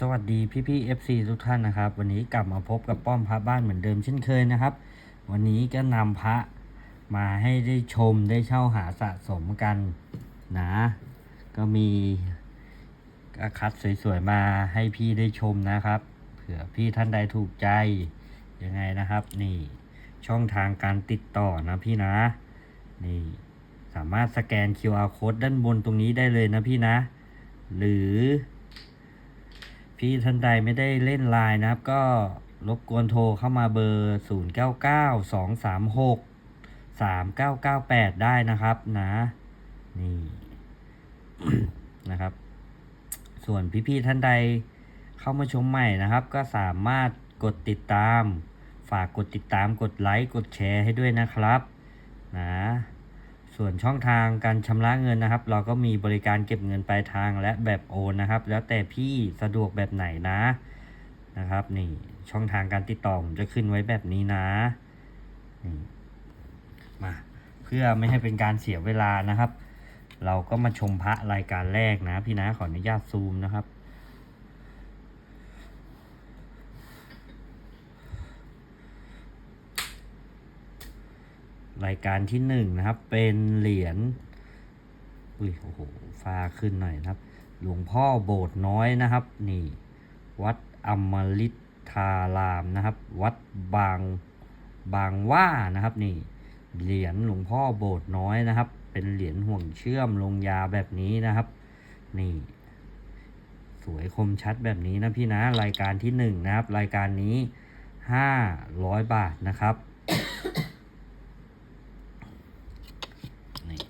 สวัสดีพี่พี่เอฟซีทุกท่านนะครับ วันนี้กลับมาพบกับป้อมพระบ้านเหมือนเดิมเช่นเคยนะครับ วันนี้ก็นำพระมาให้ได้ชมได้เช่าหาสะสมกันนะ ก็มีก็คัดสวยๆมาให้พี่ได้ชมนะครับ เผื่อพี่ท่านใดถูกใจยังไงนะครับ นี่ช่องทางการติดต่อนะพี่นะ นี่สามารถสแกน QR code ด้านบนตรงนี้ได้เลยนะพี่นะ หรือ พี่ท่านใดไม่ได้เล่นไลน์นะครับ ก็รบกวนโทรเข้ามาเบอร์ 0 9 9 2 3 6 3 9 9 8 ได้นะครับนะ นี่นะครับ ส่วนพี่ๆท่านใดเข้ามาชมใหม่นะครับ ก็สามารถกดติดตาม ฝากกดติดตามกดไลค์กดแชร์ให้ด้วยนะครับ นะ ส่วนช่องทางการชำระเงินนะครับ เราก็มีบริการเก็บเงินปลายทางและแบบโอนนะครับ แล้วแต่พี่สะดวกแบบไหนนะนะครับ นี่ช่องทางการติดต่อผมจะขึ้นไว้แบบนี้นะนี่มาเพื่อไม่ให้เป็นการเสียเวลานะครับ เราก็มาชมพระรายการแรกนะ พี่นะขออนุญาตซูมนะครับ รายการที่หนึ่งนะครับ เป็นเหรียญอุ้ยโอ้โหฟ้าขึ้นหน่อยนะครับ หลวงพ่อโบสถ์น้อยนะครับ นี่ วัดอมฤทารามนะครับ วัดบางบางว่านะครับ นี่ เหรียญหลวงพ่อโบสถ์น้อยนะครับ เป็นเหรียญห่วงเชื่อมลงยาแบบนี้นะครับ นี่ สวยคมชัดแบบนี้นะพี่นะรายการที่หนึ่งนะครับ รายการนี้ห้าร้อยบาทนะครับ นี่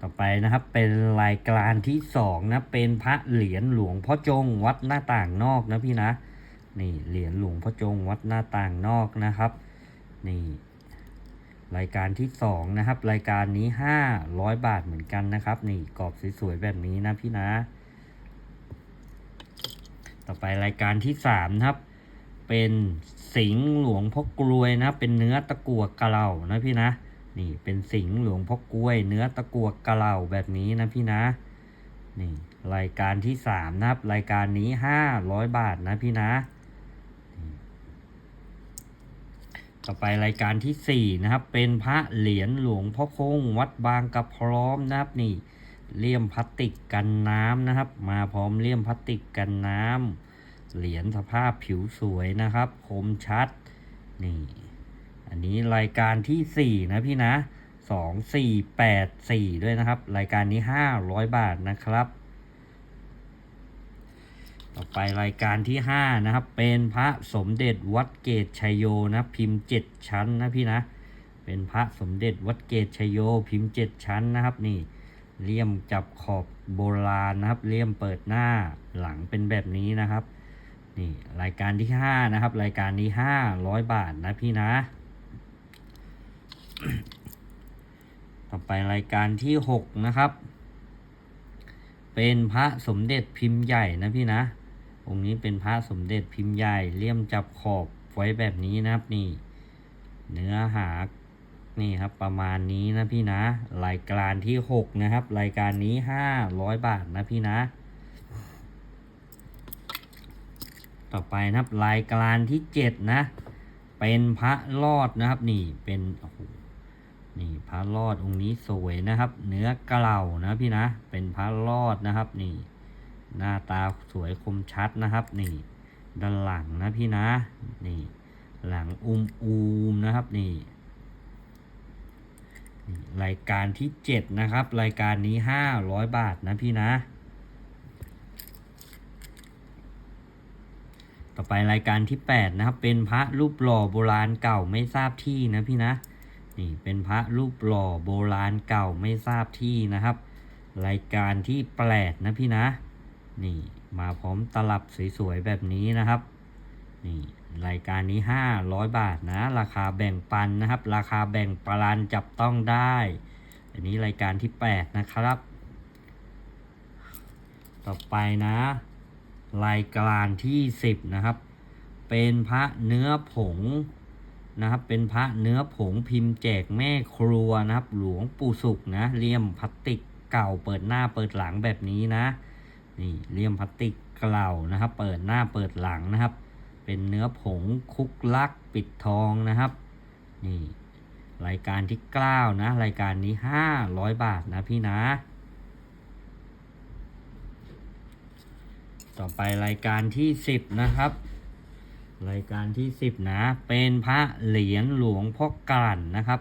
ต่อไปนะครับเป็นรายการที่สองนะเป็นพระเหรียญหลวงพ่อจงวัดหน้าต่างนอกนะพี่นะนี่เหรียญหลวงพ่อจงวัดหน้าต่างนอกนะครับนี่รายการที่สองนะครับรายการนี้ห้าร้อยบาทเหมือนกันนะครับนี่กรอบสวยๆแบบนี้นะพี่นะ ต่อไปรายการที่สามนะครับเป็นสิงห์หลวงพ่อกลวยนะเป็นเนื้อตะกั่วกะเหล่านะพี่นะ นี่เป็นสิงห์หลวงพ่อกล้วย เนื้อตะกัวกะเหล่าแบบนี้นะพี่นะนี่รายการที่สามนะครับ รายการนี้ห้าร้อยบาทนะพี่นะ ต่อไปรายการที่สี่นะครับ เป็นพระเหรียญหลวงพ่อคง วัดบางกระพร้อมนะครับนี่เลี่ยมพลาสติกกันน้ำนะครับ มาพร้อมเลี่ยมพลาสติกกันน้ำเหรียญสภาพผิวสวยนะครับ คมชัด นี่ อันนี้รายการที่สี่นะพี่นะสองสี่แปดสี่ด้วยนะครับ รายการนี้ห้าร้อยบาทนะครับ ต่อไปรายการที่ห้านะครับ เป็นพระสมเด็จวัดเกตชัยโยนะพิมพ์เจ็ดชั้นนะพี่นะ เป็นพระสมเด็จวัดเกตชัยโยพิมพ์เจ็ดชั้นนะครับนี่เลี่ยมจับขอบโบราณนะครับ เลี่ยมเปิดหน้าหลังเป็นแบบนี้นะครับ นี่รายการที่ห้านะครับ รายการนี้ห้าร้อยบาทนะพี่นะ ต่อไปรายการที่หกนะครับ เป็นพระสมเด็จพิมพ์ใหญ่นะพี่นะ องค์นี้เป็นพระสมเด็จพิมพ์ใหญ่เลี่ยมจับขอบไว้แบบนี้นะครับนี่ เนื้อหานี่ครับประมาณนี้นะพี่นะ รายการที่หกนะครับ รายการนี้ห้าร้อยบาทนะพี่นะ ต่อไปนะครับรายการที่เจ็ดนะ เป็นพระรอดนะครับนี่เป็นโอ้โห นี่พระรอดองค์นี้สวยนะครับ เนื้อกระเหล่านะพี่นะ เป็นพระรอดนะครับนี่ หน้าตาสวยคมชัดนะครับ นี่ ด้านหลังนะพี่นะ นี่ หลังอุมอูมนะครับนี่รายการที่เจ็ดนะครับ รายการนี้ห้าร้อยบาทนะพี่นะ ต่อไปรายการที่ 8 นะครับ เป็นพระรูปหล่อโบราณเก่าไม่ทราบที่นะพี่นะ นี่เป็นพระรูปหล่อโบราณเก่าไม่ทราบที่นะครับ รายการที่แปดนะพี่นะ นี่มาพร้อมตลับสวยๆแบบนี้นะครับ นี่รายการนี้ 500 บาทนะ ราคาแบ่งปันนะครับ ราคาแบ่งปรันจับต้องได้ อันนี้รายการที่ 8 นะครับ ต่อไปนะ รายการที่สิบนะครับ เป็นพระเนื้อผง นะครับเป็นพระเนื้อผงพิมพ์แจกแม่ครัวนะครับ หลวงปู่สุกนะเลี่ยมพลาสติกเก่าเปิดหน้าเปิดหลังแบบนี้นะนี่เลี่ยมพลาสติกเก่านะครับ เปิดหน้าเปิดหลังนะครับ เป็นเนื้อผงคุกลักปิดทองนะครับนี่รายการที่เก้านะ รายการนี้ห้าร้อยบาทนะพี่นะ ต่อไปรายการที่สิบนะครับ รายการที่สิบนะ เป็นพระเหรียญหลวงพ่อกันนะครับ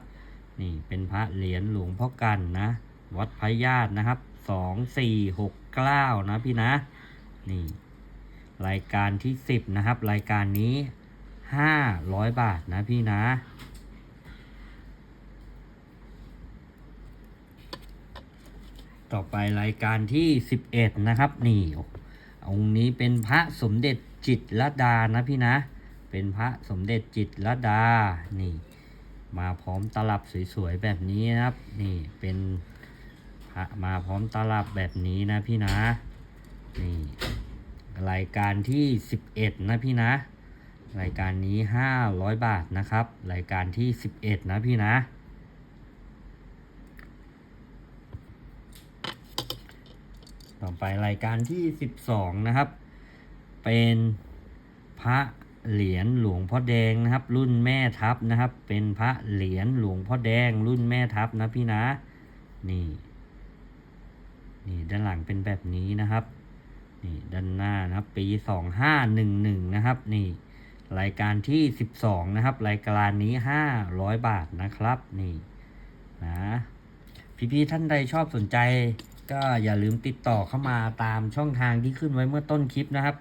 นี่เป็นพระเหรียญหลวงพ่อกันนะ วัดพระญาตินะครับสองสี่หกเก้านะพี่นะ นี่ รายการที่สิบนะครับ รายการนี้ห้าร้อยบาทนะพี่นะต่อไปรายการที่สิบเอ็ดนะครับ นี่องค์นี้เป็นพระสมเด็จ จิตรดานะพี่นะ เป็นพระสมเด็จจิตรดา นี่ มาพร้อมตลับสวยๆแบบนี้นะครับ นี่เป็นพระมาพร้อมตลับแบบนี้นะพี่นะ นี่รายการที่สิบเอ็ดนะพี่นะ รายการนี้ห้าร้อยบาทนะครับ รายการที่สิบเอ็ดนะพี่นะ ต่อไปรายการที่สิบสองนะครับ เป็นพระเหรียญหลวงพ่อแดงนะครับ รุ่นแม่ทัพนะครับ เป็นพระเหรียญหลวงพ่อแดง รุ่นแม่ทัพนะพี่นะ นี่นี่ด้านหลังเป็นแบบนี้นะครับ นี่ด้านหน้านะครับปีสองห้าหนึ่งหนึ่งนะครับ นี่รายการที่สิบสองนะครับ รายการนี้ห้าร้อยบาทนะครับ นี่นะพี่ๆท่านใดชอบสนใจ ก็อย่าลืมติดต่อเข้ามาตามช่องทางที่ขึ้นไว้เมื่อต้นคลิปนะครับ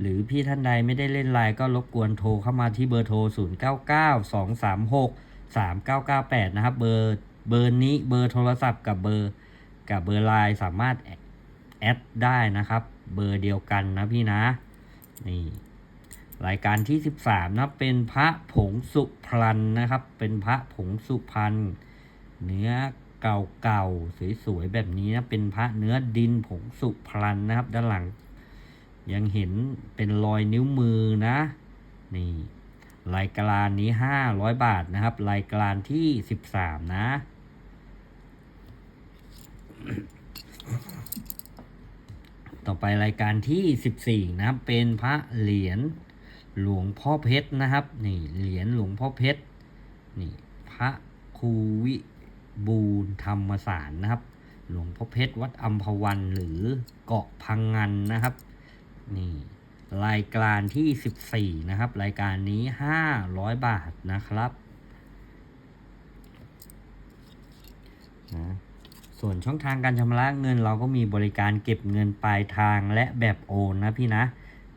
หรือพี่ท่านใดไม่ได้เล่นไลน์ก็รบกวนโทรเข้ามาที่เบอร์โทร 0 9 9 2 3 6 3 9 9 8 นะครับ เบอร์เบอร์นี้เบอร์โทรศัพท์กับเบอร์กับเบอร์ไลน์สามารถแอดได้นะครับ เบอร์เดียวกันนะพี่นะนี่รายการที่ 13 นะเป็นพระผงสุพรรณนะครับ เป็นพระผงสุพรรณเนื้อเก่าๆสวยๆแบบนี้นะเป็นพระเนื้อดินผงสุพรรณนะครับ ด้านหลัง ยังเห็นเป็นรอยนิ้วมือนะ นี่รายการนี้ห้าร้อยบาทนะครับ รายการที่สิบสามนะ ต่อไปรายการที่สิบสี่นะครับ เป็นพระเหรียญหลวงพ่อเพชรนะครับ นี่เหรียญหลวงพ่อเพชร นี่พระครูวิบูรณ์ธรรมสารนะครับ หลวงพ่อเพชรวัดอัมพวันหรือเกาะพังงันนะครับ นี่รายการที่ 14 นะครับ รายการนี้ 500 บาทนะครับนะส่วนช่องทางการชำระเงิน เราก็มีบริการเก็บเงินปลายทางและแบบโอนนะพี่นะ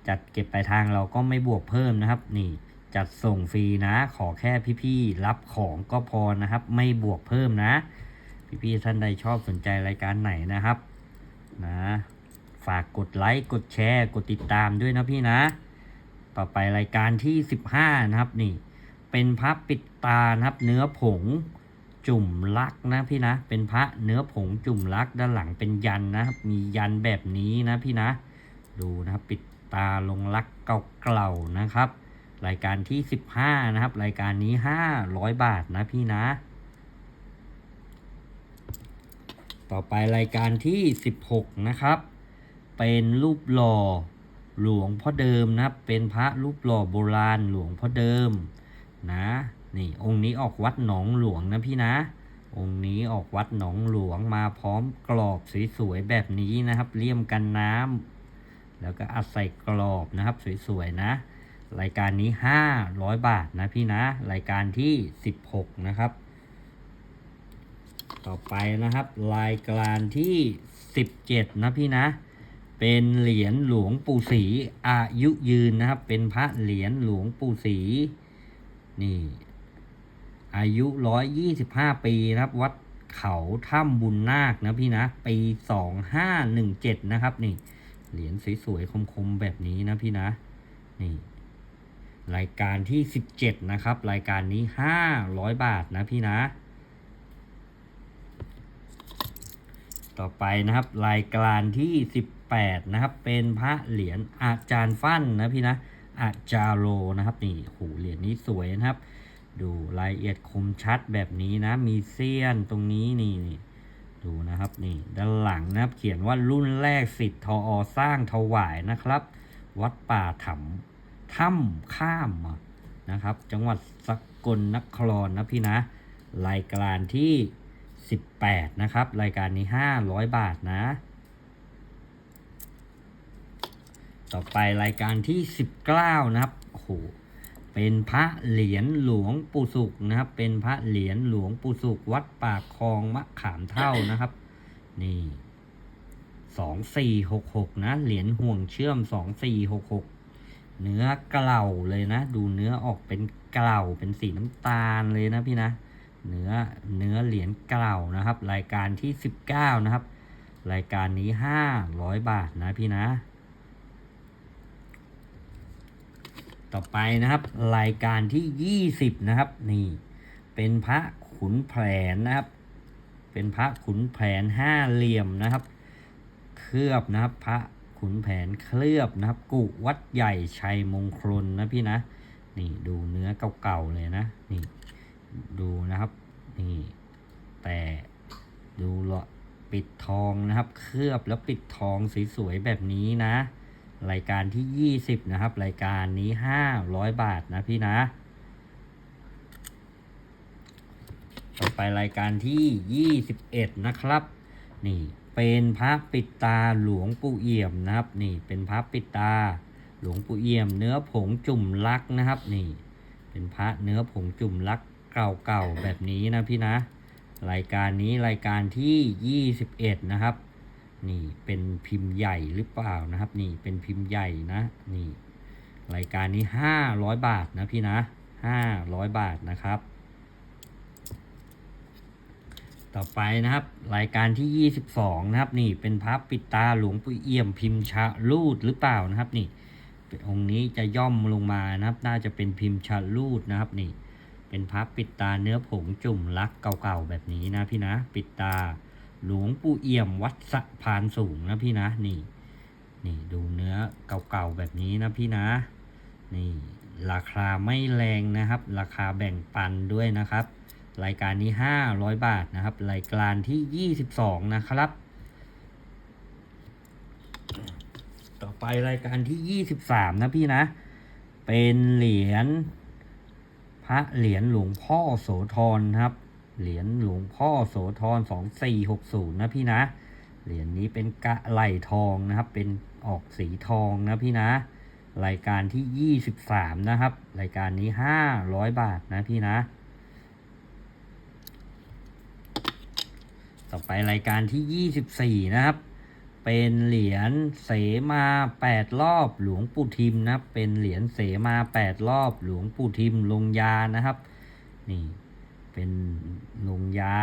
จัดเก็บปลายทางเราก็ไม่บวกเพิ่มนะครับ นี่จัดส่งฟรีนะ ขอแค่พี่ๆรับของก็พอนะครับ ไม่บวกเพิ่มนะ พี่ๆท่านใดชอบสนใจรายการไหนนะครับ นะ ฝากกดไลค์กดแชร์ กดติดตามด้วยนะพี่นะ ต่อไปรายการที่ 15 นะครับนี่ เป็นพระปิดตานะครับ เนื้อผงจุ่มลักนะพี่นะ เป็นพระเนื้อผงจุ่มลักด้านหลังเป็นยันนะครับ มียันแบบนี้นะพี่นะ ดูนะครับปิดตาลงลักเก่าๆนะครับ รายการที่ 15 นะครับ รายการนี้ 500 บาทนะพี่นะ ต่อไปรายการที่ 16 นะครับ เป็นรูปหล่อหลวงพ่อเดิมนะครับ เป็นพระรูปหล่อโบราณหลวงพ่อเดิมนะนี่องค์นี้ออกวัดหนองหลวงนะพี่นะ องค์นี้ออกวัดหนองหลวงมาพร้อมกรอบสวยๆแบบนี้นะครับเลี่ยมกันน้ำแล้วก็อัดใส่กรอบนะครับสวยๆนะ รายการนี้ 500 บาทนะพี่นะ รายการที่ 16 นะครับ ต่อไปนะครับ รายการที่ 17 นะพี่นะ เป็นเหรียญหลวงปู่ศรีอายุยืนนะครับ เป็นพระเหรียญหลวงปู่ศรีนี่ อายุร้อยยี่สิบห้าปีนะครับ วัดเขาถ้ำบุญนาคนะพี่นะ ปีสองห้าหนึ่งเจ็ดนะครับ นี่ เหรียญสวยๆคมๆแบบนี้นะพี่นะ นี่ รายการที่สิบเจ็ดนะครับ รายการนี้ห้าร้อยบาทนะพี่นะต่อไปนะครับ รายการที่สิบ 8 นะครับ เป็นพระเหรียญอาจารย์ฟั่นนะพี่นะอาจารโรนะครับนี่หูเหรียญนี้สวยนะครับ ดูรายละเอียดคมชัดแบบนี้นะ มีเสี้ยนตรงนี้นี่นี่ดูนะครับนี่ด้านหลังนะครับ เขียนว่ารุ่นแรกสิทธิ์ทออสร้างถวายนะครับ วัดป่าถ้ำถ้ำข้ามนะครับ จังหวัดสกลนครนะพี่นะ รายการที่ 18 นะครับ รายการนี้ 500 บาทนะ ต่อไปรายการที่ 19 นะครับ โอ้โห เป็นพระเหรียญหลวงปู่สุขนะครับ เป็นพระเหรียญหลวงปู่สุข วัดปากคลองมะขามเท่านะครับ นี่สองสี่หกหกนะ เหรียญห่วงเชื่อมสองสี่หกหกเนื้อเกลาเลยนะ ดูเนื้อออกเป็นเกลาเป็นสีน้ำตาลเลยนะพี่นะ เนื้อเนื้อเหรียญเกลานะครับ รายการที่สิบเก้านะครับ รายการนี้ห้าร้อยบาทนะพี่นะ ต่อไปนะครับ รายการที่ยี่สิบนะครับ นี่ เป็นพระขุนแผนนะครับ เป็นพระขุนแผนห้าเหลี่ยมนะครับ เคลือบนะครับ พระขุนแผนเคลือบนะครับกุวัดใหญ่ชัยมงคลนะพี่นะ นี่ดูเนื้อเก่าๆเลยนะ นี่ ดูนะครับ นี่ แต่ดูละปิดทองนะครับ เคลือบแล้วปิดทองสวยๆแบบนี้นะ รายการที่ 20 นะครับ รายการนี้ 500 บาทนะพี่นะ ต่อไปรายการที่ 21 นะครับ นี่เป็นพระปิดตาหลวงปู่เอี่ยมนะครับ นี่เป็นพระปิดตาหลวงปู่เอี่ยม เนื้อผงจุ่มลักนะครับ นี่ เป็นพระเนื้อผงจุ่มลักเก่าๆแบบนี้นะพี่นะ รายการนี้รายการที่ 21 นะครับ นี่เป็นพิมพ์ใหญ่หรือเปล่านะครับ นี่เป็นพิมพ์ใหญ่นะนี่รายการนี้500บาทนะพี่นะ500บาทนะครับ ต่อไปนะครับ รายการที่22นะครับนี่เป็นพระปิดตาหลวงปู่เอี่ยมพิมพ์ชะลูดหรือเปล่านะครับนี่องค์นี้จะย่อมลงมานะครับ น่าจะเป็นพิมพ์ชะลูดนะครับนี่เป็นพระปิดตาเนื้อผงจุ่มลักเก่าๆแบบนี้นะพี่นะ ปิดตา หลวงปู่เอี่ยมวัดสะพานสูงนะพี่นะนี่นี่ดูเนื้อเก่าๆแบบนี้นะพี่นะนี่ราคาไม่แรงนะครับ ราคาแบ่งปันด้วยนะครับ รายการนี้ 500 บาทนะครับ รายการที่ 22 นะครับ ต่อไปรายการที่ 23 นะพี่นะ เป็นเหรียญพระเหรียญหลวงพ่อโสธรครับ เหรียญหลวงพ่อโสธร2460นะพี่นะ เหรียญนี้เป็นกะไหลทองนะครับ เป็นออกสีทองนะพี่นะ รายการที่23นะครับ รายการนี้500บาทนะพี่นะ ต่อไปรายการที่24นะครับเป็นเหรียญเสมา8รอบหลวงปู่ทิมนะเป็นเหรียญเสมา8รอบหลวงปู่ทิมลงยานะครับ นี่ เป็นลงยา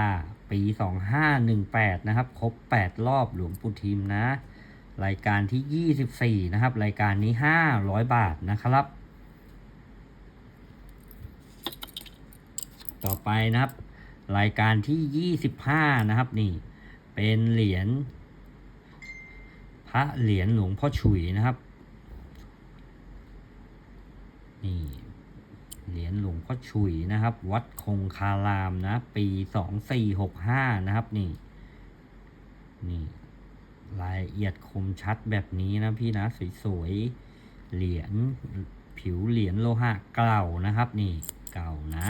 ปี 2518 นะครับ ครบ 8 รอบหลวงปู่ทิมนะ รายการที่ 24 นะครับ รายการนี้ 500 บาทนะครับ ต่อไปนะครับ รายการที่ 25 นะครับนี่ เป็นเหรียญพระเหรียญหลวงพ่อฉุยนะครับ นี่ เหรียญหลวงพ่อฉุยนะครับ วัดคงคารามนะ ปีสองสี่หกห้านะครับนี่ นี่ รายละเอียดคมชัดแบบนี้นะพี่นะ สวยๆ เหรียญผิวเหรียญโลหะเก่านะครับ นี่เก่านะ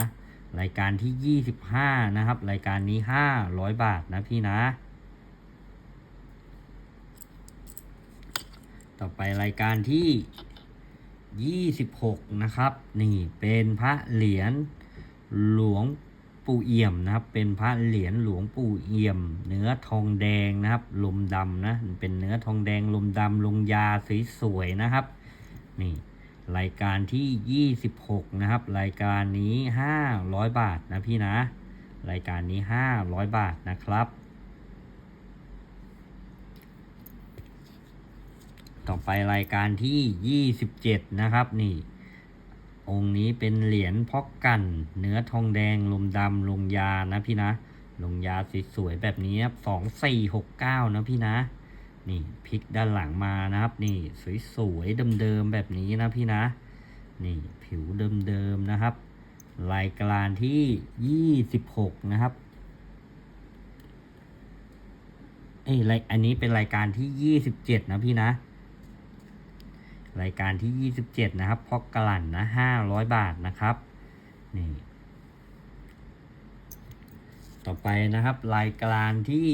รายการที่ยี่สิบห้านะครับ รายการนี้ห้าร้อยบาทนะพี่นะ ต่อไปรายการที่ 26 นะครับ นี่เป็นพระเหรียญหลวงปู่เอี่ยมนะครับ เป็นพระเหรียญหลวงปู่เอี่ยม เนื้อทองแดงนะครับ ลมดำนะ เป็นเนื้อทองแดงลมดำลงยาสวยๆนะครับ นี่รายการที่ 26 นะครับ รายการนี้ 500 บาทนะพี่นะ รายการนี้ 500 บาทนะครับ ต่อ ไปรายการที่ 27 นะครับนี่ องค์นี้เป็นเหรียญพอกกัน เนื้อทองแดงลมดำลงยานะพี่นะ ลงยาสวยๆแบบนี้ครับสองสี่หกเก้านะพี่นะ นี่พลิกด้านหลังมานะครับ นี่สวยๆเดิมๆแบบนี้นะพี่นะ นี่ผิวเดิมๆนะครับ รายการที่ 26 นะครับเอ้ยรายอันนี้เป็นรายการที่ยี่สิบเจ็ดนะพี่นะ รายการที่ยี่สิบเจ็ดนะครับพอกกลั่นนะห้าร้อยบาทนะครับนี่ต่อไปนะครับ รายการที่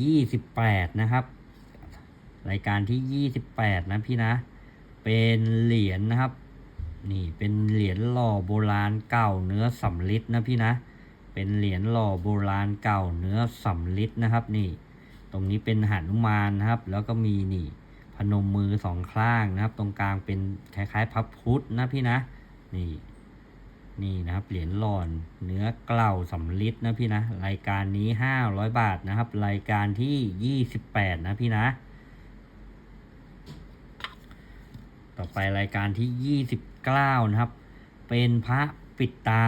ยี่สิบแปดนะครับ รายการที่ยี่สิบแปดนะพี่นะ เป็นเหรียญนะครับนี่เป็นเหรียญหล่อโบราณเก่าเนื้อสำริดนะพี่นะ เป็นเหรียญหล่อโบราณเก่าเนื้อสำริดนะครับ นี่ ตรงนี้เป็นหนุมานนะครับ แล้วก็มีนี่ นมมือสองข้างนะครับ ตรงกลางเป็นคล้ายๆพับพุทธนะพี่นะ นี่นี่นะครับเหรียญหล่อนเนื้อเกล่าสำริดนะพี่นะ รายการนี้ห้าร้อยบาทนะครับ รายการที่ยี่สิบแปดนะพี่นะ ต่อไปรายการที่ยี่สิบเก้านะครับ เป็นพระปิดตา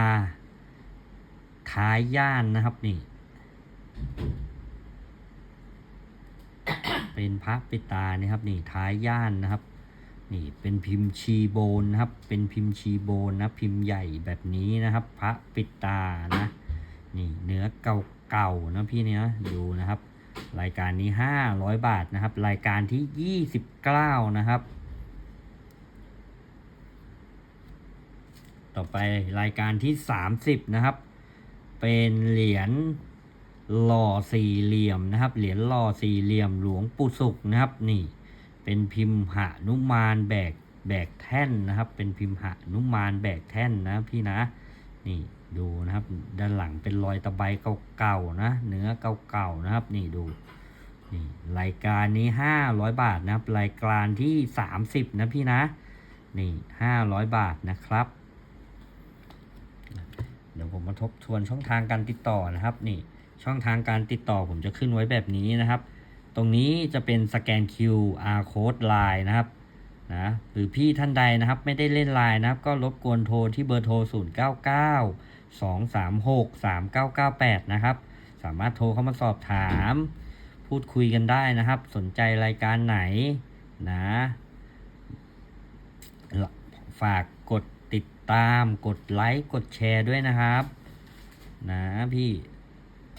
ท้ายย่านนะครับนี่ เป็นพระปิตานี่ครับนี่ท้ายย่านนะครับนี่เป็นพิมพ์ชีโบนนะครับ เป็นพิมพ์ชีโบนนะพิมพ์ใหญ่แบบนี้นะครับ พระปิตานะนี่เนื้อเก่าๆนะพี่เนี้ยดูนะครับ รายการนี้ห้าร้อยบาทนะครับ รายการที่ยี่สิบเก้านะครับ ต่อไปรายการที่สามสิบนะครับ เป็นเหรียญ หล่อสี่เหลี่ยมนะครับ เหรียญหล่อสี่เหลี่ยมหลวงปู่ศุกนะครับ นี่ เป็นพิมพ์หานุมานแบกแบกแท่นนะครับ เป็นพิมพ์หานุมานแบกแท่นนะพี่นะ นี่ดูนะครับ ด้านหลังเป็นรอยตะไบเก่าๆนะ เนื้อเก่าๆนะครับ นี่ดูนี่รายการนี้ห้าร้อยบาทนะครับรายการที่สามสิบนะพี่นะ นี่ห้าร้อยบาทนะครับเดี๋ยวผมมาทบทวนช่องทางการติดต่อนะครับนี่ ช่องทางการติดต่อผมจะขึ้นไว้แบบนี้นะครับ ตรงนี้จะเป็นสแกน QR code Line นะครับนะหรือพี่ท่านใดนะครับไม่ได้เล่นไลน์นะครับ ก็รบกวนโทรที่เบอร์โทร 0 9 9 2 3 6 3 9 9 8 นะครับ สามารถโทรเข้ามาสอบถาม พูดคุยกันได้นะครับ สนใจรายการไหนนะฝากกดติดตามกดไลค์กดแชร์ด้วยนะครับ นะพี่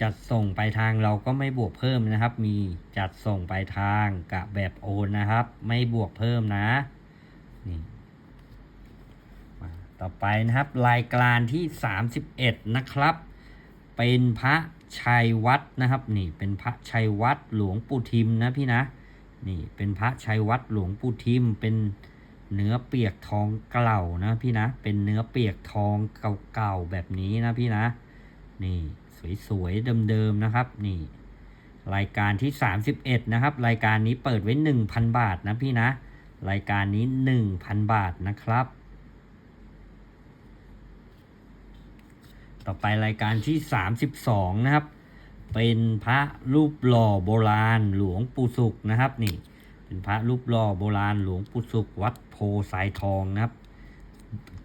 จัดส่งไปทางเราก็ไม่บวกเพิ่มนะครับ มีจัดส่งไปทางกับแบบโอนนะครับ ไม่บวกเพิ่มนะนี่มาต่อไปนะครับ รายการที่ 31 นะครับ เป็นพระชัยวัดนะครับนี่เป็นพระชัยวัดหลวงปู่ทิมนะพี่นะนี่เป็นพระชัยวัดหลวงปู่ทิมเป็นเนื้อเปียกทองเก่านะพี่นะเป็นเนื้อเปียกทองเก่าๆแบบนี้นะพี่นะนี่ สวยๆเดิมๆนะครับนี่ รายการที่ 31 นะครับ รายการนี้เปิดไว้ 1,000 บาทนะพี่นะ รายการนี้ 1,000 บาทนะครับ ต่อไปรายการที่ 32 นะครับ เป็นพระรูปหล่อโบราณหลวงปู่ศุกร์นะครับนี่เป็นพระรูปหล่อโบราณหลวงปู่ศุกร์วัดโพสายทองนะครับ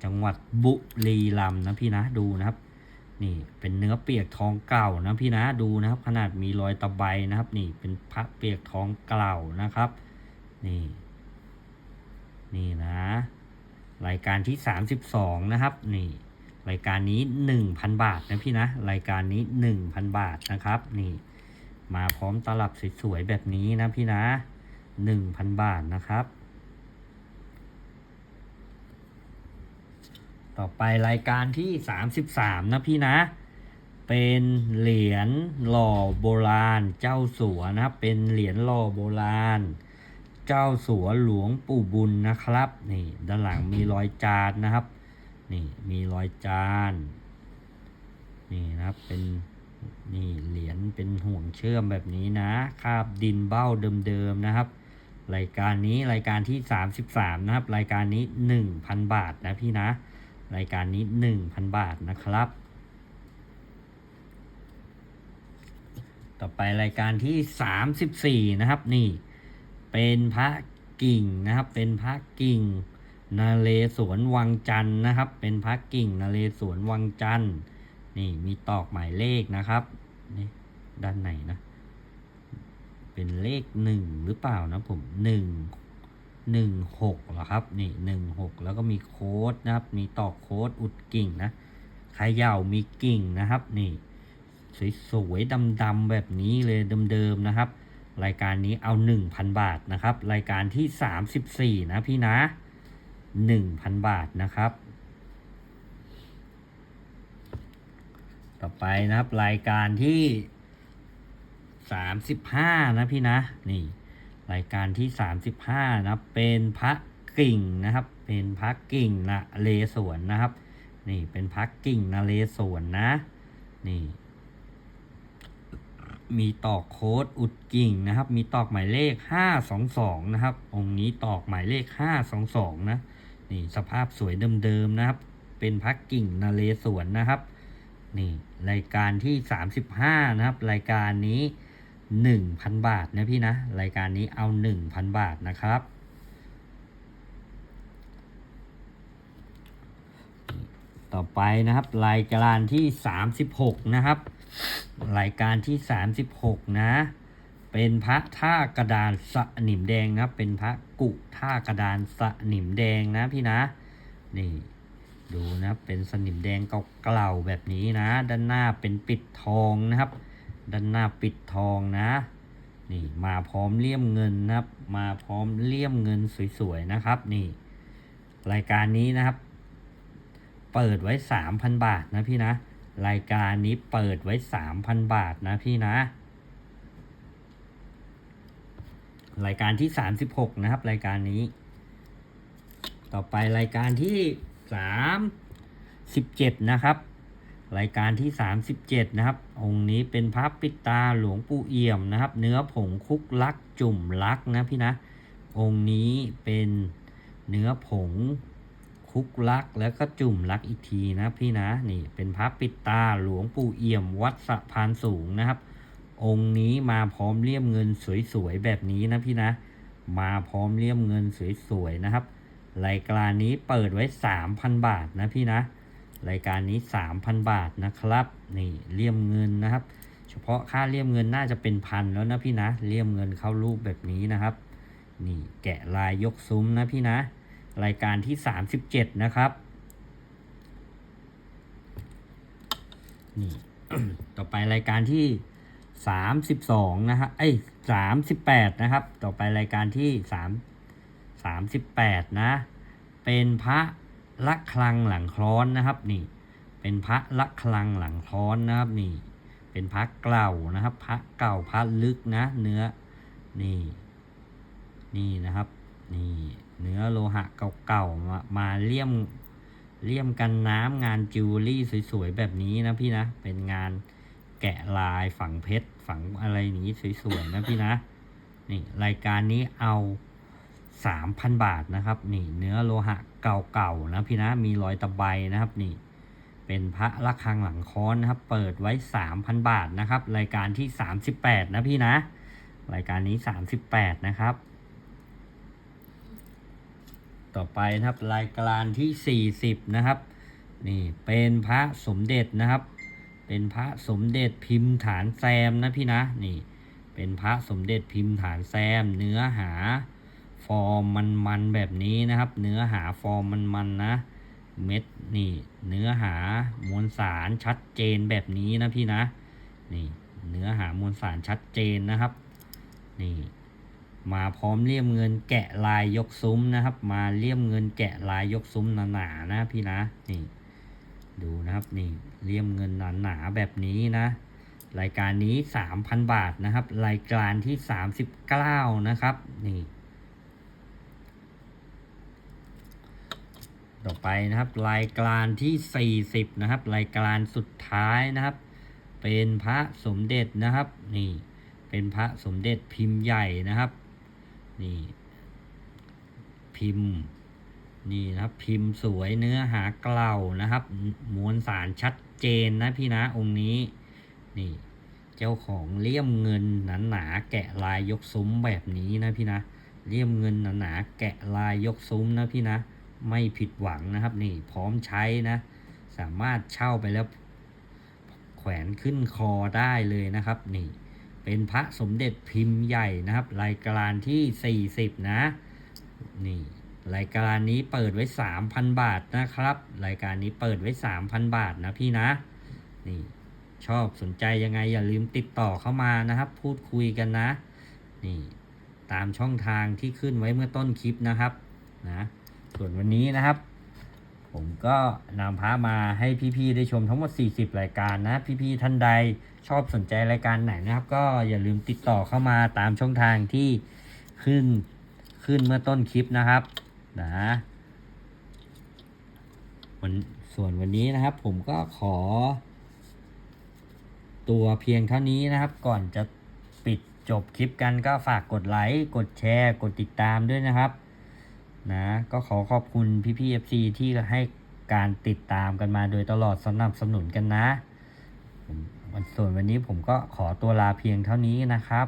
จังหวัดบุรีรัมย์นะพี่นะดูนะครับ นี่เป็นเนื้อเปียกทองเก่านะพี่นะดูนะครับ ขนาดมีรอยตะไบนะครับ นี่เป็นพระเปียกทองเก่านะครับ นี่ นี่นะ รายการที่ 32 นะครับ นี่ รายการนี้ 1,000 บาทนะพี่นะ รายการนี้ 1,000 บาทนะครับ นี่ มาพร้อมตลับสวยๆแบบนี้นะพี่นะ 1,000 บาทนะครับ ต่อไปรายการที่ 33 นะพี่นะ เป็นเหรียญหล่อโบราณเจ้าสัวนะครับ เป็นเหรียญหล่อโบราณ เจ้าสัวหลวงปู่บุญนะครับ นี่ด้านหลังมีรอยจานนะครับ นี่มีรอยจานนี่นะครับเป็นนี่เหรียญเป็นห่วงเชื่อมแบบนี้นะ คาบดินเบ้าเดิมๆนะครับ รายการนี้รายการที่ 33 นะครับ รายการนี้ 1,000 บาทนะพี่นะ รายการนี้ 1,000 บาทนะครับ ต่อไปรายการที่ 34 นะครับนี่ เป็นพระกิ่งนะครับ เป็นพระกิ่งนาเลสวนวังจันนะครับ เป็นพระกิ่งนาเลสวนวังจันนี่มีตอกหมายเลขนะครับนี่ด้านไหนนะ เป็นเลขหนึ่งหรือเปล่านะผมหนึ่ง หนึ่งหกเหรอครับ นี่หนึ่งหกแล้วก็มีโค้ดนะครับ มีตอกโค้ดอุดกิ่งนะขย่ามีกิ่งนะครับ นี่ สวยๆดำๆแบบนี้เลยเดิมๆนะครับ รายการนี้เอา 1,000 บาทนะครับ รายการที่ 34 นะพี่นะ 1,000 บาทนะครับ ต่อไปนะครับรายการที่ 35 นะพี่นะ นี่ รายการที่ 35นะเป็นพระกิ่งนะครับ เป็นพระกิ่งนะเลสวนนะครับ นี่เป็นพระกิ่งนะเลสวนนะนี่มีตอกโค้ดอุดกิ่งนะครับ มีตอกหมายเลข 522 นะครับ องค์นี้ตอกหมายเลข 522 นะ นี่สภาพสวยเดิมๆนะครับ เป็นพักกิ่งนาเลสวนนะครับ นี่รายการที่ 35 นะครับ รายการนี้ 1,000 บาทนะพี่นะ รายการนี้เอา 1,000 บาทนะครับ ต่อไปนะครับ รายการที่ 36 นะครับ รายการที่ 36 นะ เป็นพระท่ากระดานสนิมแดงนะเป็นพระกุท่ากระดานสนิมแดงนะพี่นะ นี่ดูนะเป็นสนิมแดงเก่าๆแบบนี้นะ ด้านหน้าเป็นปิดทองนะครับ ด้านหน้าปิดทองนะ นี่มาพร้อมเลี่ยมเงินนะครับ มาพร้อมเลี่ยมเงินสวยๆนะครับ นี่ รายการนี้นะครับ เปิดไว้ 3,000 บาทนะพี่นะ รายการนี้เปิดไว้ 3,000 บาทนะพี่นะ รายการที่ 36 นะครับ รายการนี้ ต่อไปรายการที่37นะครับ รายการที่ 37 นะครับ องค์นี้เป็นพระปิตาหลวงปู่เอี่ยมนะครับ เนื้อผงคุกลักจุ่มลักนะพี่นะ องค์นี้เป็นเนื้อผงคุกลักแล้วก็จุ่มลักอีกทีนะพี่นะนี่เป็นพระปิตาหลวงปู่เอี่ยมวัดสะพานสูงนะครับ องค์นี้มาพร้อมเลี่ยมเงินสวยๆแบบนี้นะพี่นะ มาพร้อมเลี่ยมเงินสวยๆนะครับ รายการนี้เปิดไว้ 3,000 บาทนะพี่นะ รายการนี้ 3,000 บาทนะครับนี่เลี่ยมเงินนะครับ เฉพาะค่าเลี่ยมเงินน่าจะเป็นพันแล้วนะพี่นะเลี่ยมเงินเข้ารูปแบบนี้นะครับนี่แกะลายยกซุ้มนะพี่นะ รายการที่ 37 นะครับนี่ต่อไปรายการที่ 32 นะฮะเอ้ย38 นะครับ ต่อไปรายการที่ 3 38 นะ เป็นพระ ละคลังหลังคล้อนนะครับนี่ เป็นพระละคลังหลังคล้อนนะครับนี่ เป็นพระเก่านะครับ พระเก่าพระลึกนะ เนื้อนี่ นี่นะครับ นี่เนื้อโลหะเก่าๆมามาเลี่ยมเลี่ยมกันน้ำงานจิวเวลรี่สวยๆแบบนี้นะพี่นะ เป็นงานแกะลายฝังเพชรฝังอะไรอย่างนี้สวยๆนะพี่นะ นี่รายการนี้เอาสามพันบาทนะครับ นี่เนื้อโลหะ เก่าๆนะพี่นะมีรอยตะไบนะครับนี่ เป็นพระระฆังหลังค้อนนะครับ เปิดไว้สามพันบาทนะครับ รายการที่สามสิบแปดนะพี่นะ รายการนี้สามสิบแปดนะครับ ต่อไปนะครับรายการที่สี่สิบนะครับ นี่เป็นพระสมเด็จนะครับ เป็นพระสมเด็จพิมพ์ฐานแซมนะพี่นะนี่ เป็นพระสมเด็จพิมพ์ฐานแซมเนื้อหา ร์มมันๆแบบนี้นะครับ เนื้อหาฟอร์มมันๆนะ เม็ดนี่เนื้อหามวลสารชัดเจนแบบนี้นะพี่นะนี่เนื้อหามวลสารชัดเจนนะครับนี่มาพร้อมเลี่ยมเงินแกะลายยกซุ้มนะครับ มาเลี่ยมเงินแกะลายยกซุ้มหนาๆนะพี่นะนี่ดูนะครับนี่เลี่ยมเงินหนาๆแบบนี้นะ รายการนี้ 3,000 บาทนะครับ รายการที่ 39 นะครับนี่ ต่อไปนะครับ รายการที่ 40 นะครับ รายการสุดท้ายนะครับ เป็นพระสมเด็จนะครับ นี่ เป็นพระสมเด็จพิมพ์ใหญ่นะครับ นี่ พิมพ์ นี่นะครับ พิมพ์สวยเนื้อหาเกล่านะครับ มวลสารชัดเจนนะพี่นะองค์นี้ นี่ เจ้าของเลี่ยมเงินหนาๆแกะลายยกซุ้มแบบนี้นะพี่นะ เลี่ยมเงินหนาๆแกะลายยกซุ้มนะพี่นะ ไม่ผิดหวังนะครับ นี่พร้อมใช้นะ สามารถเช่าไปแล้ว แขวนขึ้นคอได้เลยนะครับ นี่ เป็นพระสมเด็จพิมพ์ใหญ่นะครับ รายการที่ 40 นะ นี่รายการนี้เปิดไว้ 3,000 บาทนะครับ รายการนี้เปิดไว้ 3,000 บาทนะพี่นะ นี่ชอบสนใจยังไงอย่าลืมติดต่อเข้ามานะครับ พูดคุยกันนะ นี่ ตามช่องทางที่ขึ้นไว้เมื่อต้นคลิปนะครับนะ ส่วนวันนี้นะครับ ผมก็นำพามาให้พี่ๆได้ชมทั้งหมด 40 รายการนะ พี่ๆท่านใดชอบสนใจรายการไหนนะครับ ก็อย่าลืมติดต่อเข้ามาตามช่องทางที่ขึ้นขึ้นเมื่อต้นคลิปนะครับนะวันส่วนวันนี้นะครับ ผมก็ขอ ตัวเพียงเท่านี้นะครับ ก่อนจะปิดจบคลิปกันก็ฝากกดไลค์ กดแชร์ กดติดตามด้วยนะครับ นะก็ขอขอบคุณพี่พี่ FC ที่ให้การติดตามกันมาโดยตลอดสนับสนุนกันนะวันส่วนวันนี้ผมก็ขอตัวลาเพียงเท่านี้นะครับ